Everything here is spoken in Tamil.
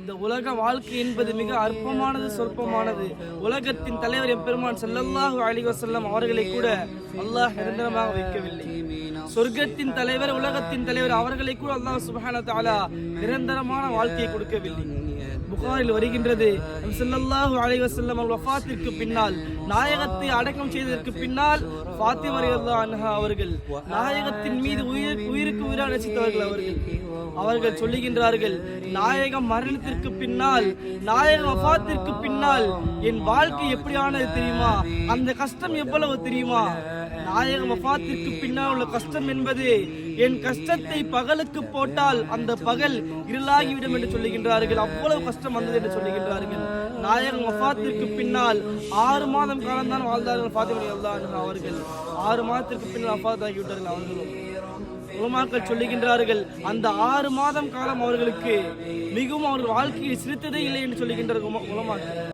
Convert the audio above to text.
இந்த உலக வாழ்க்கை என்பது மிக அற்பமானது சொற்பமானது. உலகத்தின் தலைவர் எம்பெருமான் செல்லல்லாஹு அலைஹி வஸல்லம் அவர்களை கூட அல்லாஹ் நிரந்தரமாக வைக்கவில்லை. சொர்க்கத்தின் தலைவர் உலகத்தின் தலைவர் அவர்களை கூட அல்லாஹ் சுபஹான தாலா நிரந்தரமான வாழ்க்கையை கொடுக்கவில்லை. புகாரில் வருகின்றது செல்லல்லாஹு ஸல்லல்லாஹு அலைஹி வஸல்லம் வஃபாத்திற்கு பின்னால் நாயகத்தை அடக்கம் செய்ததற்கு பின்னால் ஃபாத்திமா ரலியல்லாஹு அன்ஹா அவர்கள் நாயகத்தின் மீது உயிர் நேசித்தவர்கள் அவர்கள். அவர்கள் சொல்லுகின்றார்கள் நாயகம் மரணத்திற்கு பின்னால் நாயகம் வஃபாத்திற்கு பின்னால் என் வாழ்க்கை எப்படியானது தெரியுமா? அந்த கஷ்டம் எவ்வளவு தெரியுமா? நாயகம் வஃபாத்திற்கு பின்னால் உள்ள கஷ்டம் என்பது என் கஷ்டத்தை பகலுக்கு போட்டால் அந்த பகல் இருளாகிவிடும் என்று சொல்லுகின்றார்கள். அவ்வளவு கஷ்டம் வந்தது என்று சொல்லுகின்றார்கள். நாயகம் வஃபாத்திற்கு பின்னால் ஆறு மாதம் காலம்தான் வாழ்ந்தார்கள் ஃபாத்திமா அவர்கள். ஆறு மாதத்திற்கு பின்னால் வஃபாத் ஆகிவிட்டார்கள் அவர்களும். உலமாக்கள் சொல்லுகின்றார்கள் அந்த ஆறு மாதம் காலம் அவர்களுக்கு மிகவும் அவர்கள் வாழ்க்கையில் சிரித்ததே இல்லை என்று சொல்லுகின்றார்கள் உலமாக்கள்.